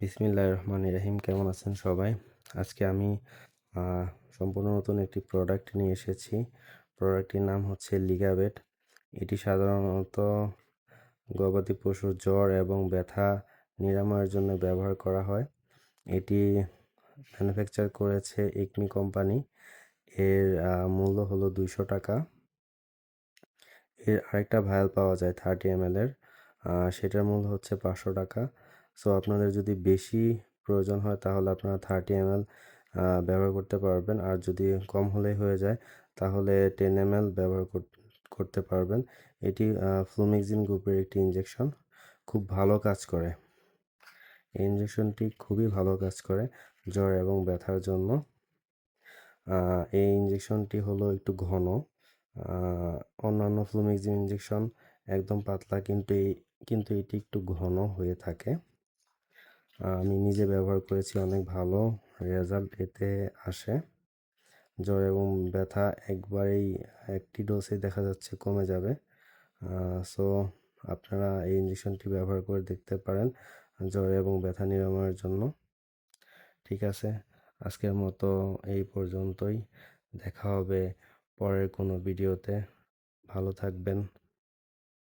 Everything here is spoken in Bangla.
বিসমিল্লাহির রহমান রহিম, কেমন আছেন সবাই? আজকে আমি সম্পূর্ণ নতুন একটি প্রোডাক্ট নিয়ে এসেছি। প্রোডাক্টটির নাম হচ্ছে লিগাবেট এটি সাধারণত গবাদি পশুর জ্বর এবং ব্যথা নিরাময়ের জন্য ব্যবহার করা হয়। এটি ম্যানুফ্যাকচার করেছে ইকমি কোম্পানি এর মূল্য হলো দুইশো টাকা। এর আরেকটা ভায়াল পাওয়া যায় থার্টি এম এর। সেটার মূল্য হচ্ছে পাঁচশো টাকা। সো আপনাদের যদি বেশি প্রয়োজন হয়, তাহলে আপনারা থার্টি এম ব্যবহার করতে পারবেন। আর যদি কম হলেই হয়ে যায়, তাহলে টেন এম ব্যবহার কর- করতে পারবেন। এটি ফ্লুমিক্সিন গ্রুপের একটি ইঞ্জেকশন খুব ভালো কাজ করে। এই ইঞ্জেকশনটি খুবই ভালো কাজ করে জ্বর এবং ব্যথার জন্য। এই ইঞ্জেকশনটি হলো একটু ঘন। অন্যান্য ফ্লুমিক্সিন ইঞ্জেকশন একদম পাতলা, কিন্তু এই, কিন্তু এটি একটু ঘন হয়ে থাকে। আমি নিজে ব্যবহার করেছি, অনেক ভালো রেজাল্ট এতে আসে। জ্বর এবং ব্যথা একবারেই একটি ডোজে দেখা যাচ্ছে কমে যাবে। সো আপনারা এই ইঞ্জেকশনটি ব্যবহার করে দেখতে পারেন জ্বর এবং ব্যথা নিরাময়ের জন্য। ঠিক আছে, আজকের মতো এই পর্যন্তই। দেখা হবে পরের কোনো ভিডিওতে ভালো থাকবেন।